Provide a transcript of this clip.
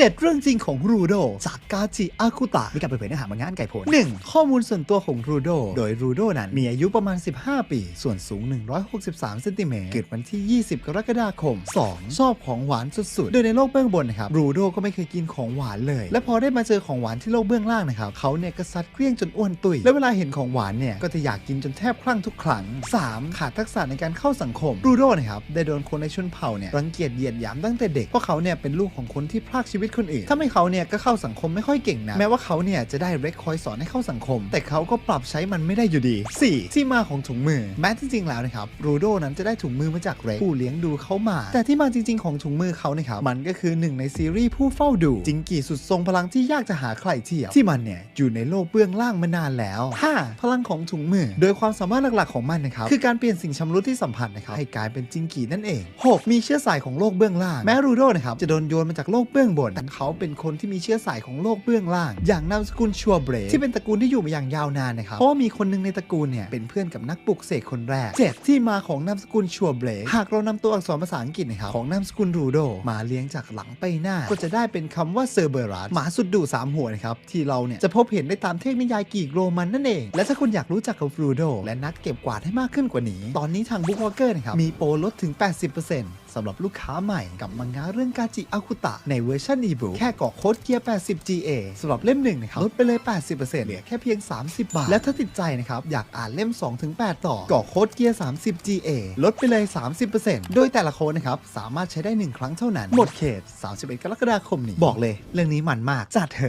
7 เรื่องจริงของรูโดจากกาจิอากุตะมีการเปิดเผยเนื้อหาบางงานไก่ผล 1. ข้อมูลส่วนตัวของรูโด โดยรูโดนั้นมีอายุประมาณ 15 ปี ส่วนสูง 163เซนติเมตรเกิดวันที่ 20 กรกฎาคม 2. ชอบของหวานสุดๆ โดยในโลกเบื้องบนนะครับรูโดก็ไม่เคยกินของหวานเลย และพอได้มาเจอของหวานที่โลกเบื้องล่างนะครับเขาเนี่ยก็ซัดเกลี้ยงจนอ้วนตุย และเวลาเห็นของหวานเนี่ยก็จะอยากกินจนแทบคลั่งทุกครั้ง 3. ขาดทักษะในการเข้าสังคมรูโดนะครับได้โดนคนในชนเผ่าเนี่ยรังเกียจเหยียดหยามตั้งแต่เด็กเพราะเขาเนี่ยเป็นลูกของคนที่พรากชีวิตคนอื่นทำให้เขาเนี่ยก็เข้าสังคมไม่ค่อยเก่งนะ แม้ว่าเขาเนี่ยจะได้เรคคอยสอนให้เข้าสังคม แต่เขาก็ปรับใช้มันไม่ได้อยู่ดี 4. ที่มาของถุงมือ แม้ที่จริงแล้วนะครับรูโดนั้นจะได้ถุงมือมาจากเรคผู้เลี้ยงดูเขามา แต่ที่มาจริง ๆของถุงมือเขานะครับมันก็คือหนึ่งในซีรีส์ผู้เฝ้าดูจิงกี่สุดทรงพลังที่ยากจะหาใครเทียบที่มันเนี่ยอยู่ในโลกเบื้องล่างมานานแล้ว 5. พลังของถุงมือ โดยความสามารถหลักๆของมันนะครับคือการเปลี่ยนสิ่งชำรุดที่สัมผัสนะครับให้กลายเป็นจิงกี่นั่นเอง 6. มีเชื้อสายของโลกเบื้องล่างแม้รูโดนะครับจะโดนโยนมาจากโลกเบื้องบนแต่เขาเป็นคนที่มีเชื้อสายของโลกเบื้องล่าง อย่างนามสกุลชัวเบรที่เป็นตระกูลที่อยู่มาอย่างยาวนานนะครับเพราะมีคนหนึ่งในตระกูลเนี่ยเป็นเพื่อนกับนักปลุกเสกคนแรก 7. ที่มาของนามสกุลชัวเบรหากเรานำตัวอักษรภาษาอังกฤษนะครับของนามสกุลรูโดมาเลี้ยงจากหลังไปหน้า ก็จะได้เป็นคำว่าเซอร์เบรัสหมาสุดดุสามหัวนะครับที่เราเนี่ยจะพบเห็นได้ตามเทพนิยายกรีกโรมันนั่นเอง และถ้าคุณอยากรู้จักกับรูโดและนัดเก็บกวาดให้มากขึ้นกว่านี้ ตอนนี้ทางบุ๊กวอเกอร์นะครับมีโปรลดถึง 80%สำหรับลูกค้าใหม่กับมังงะเรื่องกาจิอากุตะในเวอร์ชันอีบุ๊กแค่กรอกโค้ดเกียร์ 80 GA สำหรับเล่มหนึ่งนะครับลดไปเลย 80%เหลือแค่เพียง 30 บาท และถ้าติดใจนะครับอยากอ่านเล่ม 2-8 ต่อกรอกโค้ดเกียร์ 30 GA ลดไปเลย 30%โดยแต่ละโค้ดนะครับสามารถใช้ได้ 1 ครั้งเท่านั้น หมดเขต 31 กรกฎาคมนี้บอกเลย เรื่องนี้มันมากจัดเถอะ